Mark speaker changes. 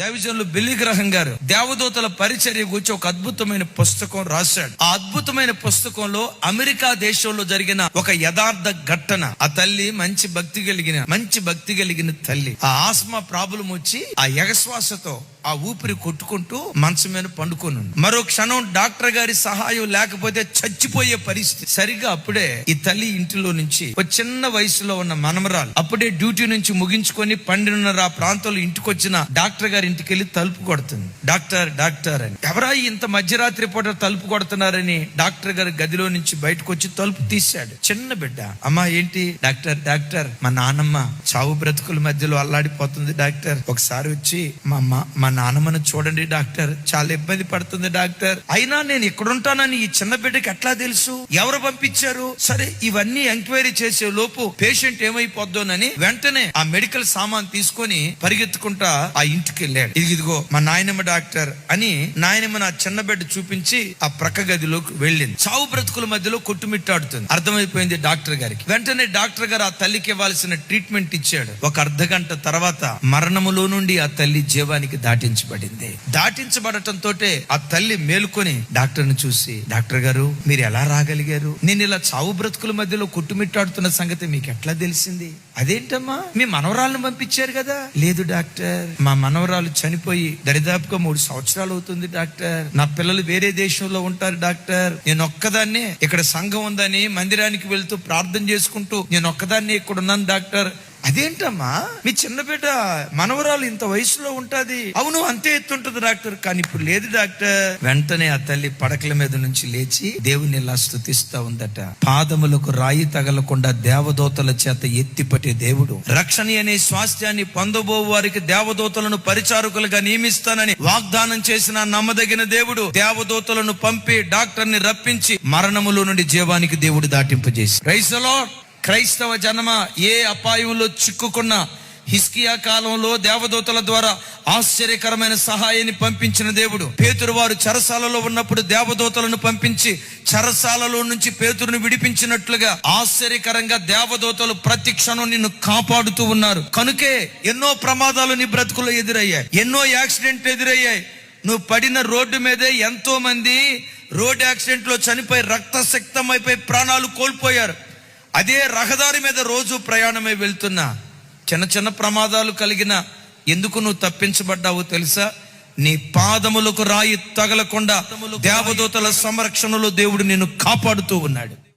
Speaker 1: దైవజనులు బిల్లి గ్రహం గారు. దేవదూతల పరిచర్య గురించి ఒక అద్భుతమైన పుస్తకం రాశాడు. ఆ అద్భుతమైన పుస్తకంలో అమెరికా దేశంలో జరిగిన ఒక యథార్థ ఘటన ఆ తల్లి మంచి భక్తి కలిగిన మంచి భక్తి కలిగిన తల్లి. ఆ ఆస్మా ప్రాబ్లం వచ్చి ఆ ఎగశ్వాసతో ఆ ఊపిరి కొట్టుకుంటూ మంచం మీద పండుకొని మరో క్షణం డాక్టర్ గారి సహాయం లేకపోతే చచ్చిపోయే పరిస్థితి. సరిగ్గా అప్పుడే ఈ తల్లి ఇంటిలో నుంచి ఒక చిన్న వయసులో ఉన్న మనమరాలు అప్పుడే డ్యూటీ నుంచి ముగించుకొని పన్నెండున్నర ఆ ప్రాంతంలో ఇంటికొచ్చిన డాక్టర్ గారి ఇంటికి వెళ్ళి తలుపు కొడుతుంది. డాక్టర్ డాక్టర్ అని. ఎవరా ఇంత మధ్యరాత్రి పూట తలుపు కొడుతున్నారని డాక్టర్ గారి గదిలో నుంచి బయటకు వచ్చి తలుపు తీశాడు. చిన్న బిడ్డ. అమ్మా ఏంటి? డాక్టర్ డాక్టర్ మా నాన్నమ్మ చావు బ్రతుకుల మధ్యలో అల్లాడిపోతుంది డాక్టర్. ఒకసారి వచ్చి మా అమ్మ మా నాన్నమ్మను చూడండి డాక్టర్. చాలా ఇబ్బంది పడుతుంది డాక్టర్. అయినా నేను ఇక్కడుంటానని ఈ చిన్న బిడ్డకి ఎట్లా తెలుసు? ఎవరు పంపించారు? సరే ఇవన్నీ ఎంక్వైరీ చేసే లోపు పేషెంట్ ఏమైపోద్దోనని వెంటనే ఆ మెడికల్ సామాన్ తీసుకొని పరిగెత్తుకుంటా ఆ ఇంటికి వెళ్ళాడు ఇది ఇదిగో మా నాయనమ్మ డాక్టర్ అని నాయనమ్మ నా చిన్న బిడ్డ చూపించి ఆ ప్రక్క గదిలోకి వెళ్ళింది. చావు బ్రతుకుల మధ్యలో కొట్టుమిట్టాడుతుంది. అర్థమైపోయింది డాక్టర్ గారికి. వెంటనే డాక్టర్ గారు ఆ తల్లికి ఇవ్వాల్సిన ట్రీట్మెంట్ ఇచ్చాడు. ఒక అర్ధ గంట తర్వాత మరణములో నుండి ఆ తల్లి జీవానికి దాటించబడింది. దాటించబడటంతో ఆ తల్లి మేలుకొని డాక్టర్ని చూసి డాక్టర్ గారు మీరు ఎలా రాగలిగారు? నేను ఇలా చావు బ్రతుకుల మధ్యలో కొట్టుమిట్టాడుతున్న సంగతి మీకు ఎట్లా తెలిసింది? అదేంటమ్మా? మీ మనవరాలను పంపించారు కదా? లేదు డాక్టర్. మా మనవరాలు చనిపోయి దరిదాపుగా మూడు సంవత్సరాలు అవుతుంది డాక్టర్. నా పిల్లలు వేరే దేశంలో ఉంటారు డాక్టర్. నేను ఒక్కదాన్నే ఇక్కడ సంఘం ఉందని మందిరానికి వెళ్తూ ప్రార్థన చేసుకుంటూ నేను ఒక్కదాన్నే ఇక్కడ ఉన్నాను డాక్టర్. అదేంటమ్మా? మీ చిన్న బిడ్డ మనవరాలు ఇంత వయసులో ఉంటది. అవును అంతే ఎత్తుంటది డాక్టర్. కానీ ఇప్పుడు లేదు డాక్టర్. వెంటనే ఆ తల్లి పడకల మీద నుంచి లేచి దేవుని ఇలా స్థుతిస్తా ఉందట. పాదములకు రాయి తగలకుండా దేవదూతల చేత ఎత్తిపట్టే దేవుడు. రక్షణ అనే స్వాస్థ్యాన్ని పొందబో వారికి దేవదూతలను పరిచారకులుగా నియమిస్తానని వాగ్దానం చేసిన నమ్మదగిన దేవుడు దేవదూతలను పంపి డాక్టర్ని రప్పించి మరణములో నుండి జీవానికి దేవుడు దాటింపజేసి. రైసలో క్రైస్తవ జనమ ఏ అపాయంలో చిక్కుకున్న హిస్కియా కాలంలో దేవదూతల ద్వారా ఆశ్చర్యకరమైన సహాయాన్ని పంపించిన దేవుడు. పేతురు వారు చెరసాలలో ఉన్నప్పుడు దేవదూతలను పంపించి చెరసాలలో నుంచి పేతురుని విడిపించినట్లుగా ఆశ్చర్యకరంగా దేవదూతలు ప్రతి క్షణం నిన్ను కాపాడుతూ ఉన్నారు. కనుకే ఎన్నో ప్రమాదాలు నీ బ్రతుకులో ఎదురయ్యాయి. ఎన్నో యాక్సిడెంట్ ఎదురయ్యాయి. నువ్వు పడిన రోడ్డు మీదే ఎంతో మంది రోడ్ యాక్సిడెంట్లో చనిపోయి రక్తశక్తమైపోయి ప్రాణాలు కోల్పోయారు. అదే రహదారి మీద రోజు ప్రయాణమై వెళ్తున్నా. చిన్న చిన్న ప్రమాదాలు కలిగిన ఎందుకు నువ్వు తప్పించబడ్డావో తెలుసా? నీ పాదములకు రాయి తగలకుండా దేవదూతల సంరక్షణలో దేవుడు నిన్ను కాపాడుతూ ఉన్నాడు.